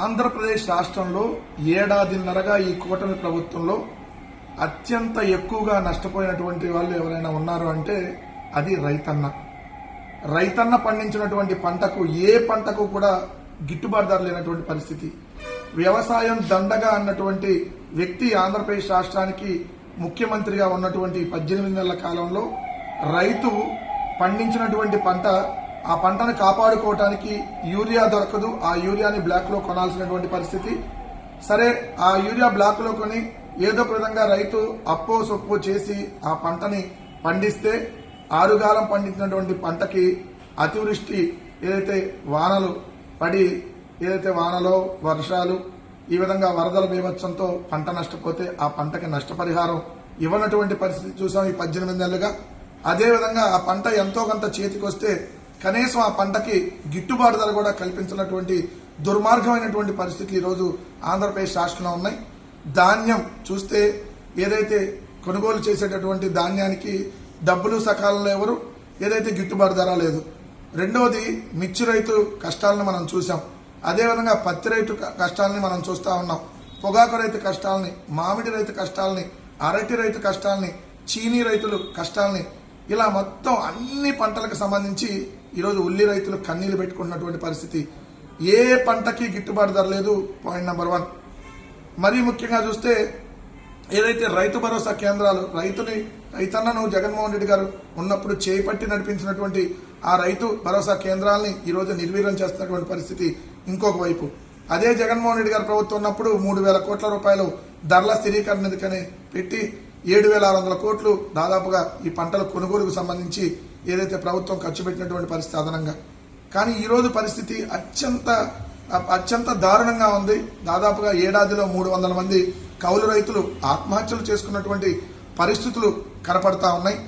ఆంధ్రప్రదేశ్ రాష్ట్రంలో ఏడాదిన్నరగా ఈ కూటమి ప్రభుత్వంలో అత్యంత ఎక్కువగా నష్టపోయినటువంటి వాళ్ళు ఎవరైనా ఉన్నారు అంటే అది రైతన్న. రైతన్న పండించినటువంటి పంటకు ఏ పంటకు కూడా గిట్టుబాటు ధర లేనటువంటి పరిస్థితి. వ్యవసాయం దండగా అన్నటువంటి వ్యక్తి ఆంధ్రప్రదేశ్ రాష్ట్రానికి ముఖ్యమంత్రిగా ఉన్నటువంటి పద్దెనిమిది నెలల కాలంలో రైతు పండించినటువంటి పంట ఆ పంటను కాపాడుకోవటానికి యూరియా దొరకదు. ఆ యూరియాని బ్లాక్లో కొనాల్సినటువంటి పరిస్థితి. సరే ఆ యూరియా బ్లాక్లో కొని ఏదో ఒక విధంగా రైతు అప్పో సొప్పో చేసి ఆ పంటని పండిస్తే ఆరుగాలం పండించినటువంటి పంటకి అతివృష్టి ఏదైతే వానలు పడి ఏదైతే వానలో వర్షాలు ఈ విధంగా వరదల బీభత్సంతో పంట నష్టపోతే ఆ పంటకి నష్టపరిహారం ఇవ్వనటువంటి పరిస్థితి చూసాం ఈ పద్దెనిమిది నెలలుగా. అదేవిధంగా ఆ పంట ఎంతో కొంత చేతికొస్తే కనీసం ఆ పంటకి గిట్టుబాటు ధర కూడా కల్పించినటువంటి దుర్మార్గమైనటువంటి పరిస్థితులు ఈరోజు ఆంధ్రప్రదేశ్ రాష్ట్రంలో ఉన్నాయి. ధాన్యం చూస్తే ఏదైతే కొనుగోలు చేసేటటువంటి ధాన్యానికి డబ్బులు సకాలంలో ఎవరు ఏదైతే గిట్టుబాటు ధర లేదు. రెండవది మిర్చి రైతు కష్టాలను మనం చూసాం అదేవిధంగా పత్తి రైతు కష్టాలని మనం చూస్తా ఉన్నాం. పొగాకు రైతు కష్టాలని మామిడి రైతు కష్టాలని అరటి రైతు కష్టాలని చీనీ రైతులు కష్టాలని ఇలా మొత్తం అన్ని పంటలకు సంబంధించి ఈరోజు ఉల్లి రైతులు కన్నీళ్ళు పెట్టుకున్నటువంటి పరిస్థితి. ఏ పంటకి గిట్టుబాటు ధర లేదు పాయింట్ నెంబర్ వన్ మరీ ముఖ్యంగా చూస్తే ఏదైతే రైతు భరోసా కేంద్రాలు రైతుని రైతన్నను జగన్మోహన్ రెడ్డి గారు ఉన్నప్పుడు చేపట్టి నడిపించినటువంటి ఆ రైతు భరోసా కేంద్రాలని ఈరోజు నిర్వీర్యం చేస్తున్నటువంటి పరిస్థితి ఇంకొక వైపు. అదే జగన్మోహన్ రెడ్డి గారు ప్రభుత్వం ఉన్నప్పుడు మూడు వేల కోట్ల రూపాయలు ధరల స్థిరీకరణ నిధికని పెట్టి ఏడు వేల ఆరు వందల కోట్లు దాదాపుగా ఈ పంటల కొనుగోలుకు సంబంధించి ఏదైతే ప్రభుత్వం ఖర్చు పెట్టినటువంటి పరిస్థితి అదనంగా. కానీ ఈరోజు పరిస్థితి అత్యంత అత్యంత దారుణంగా ఉంది. దాదాపుగా ఏడాదిలో మూడు వందల మంది కౌలు రైతులు ఆత్మహత్యలు చేసుకున్నటువంటి పరిస్థితులు కనపడతా ఉన్నాయి.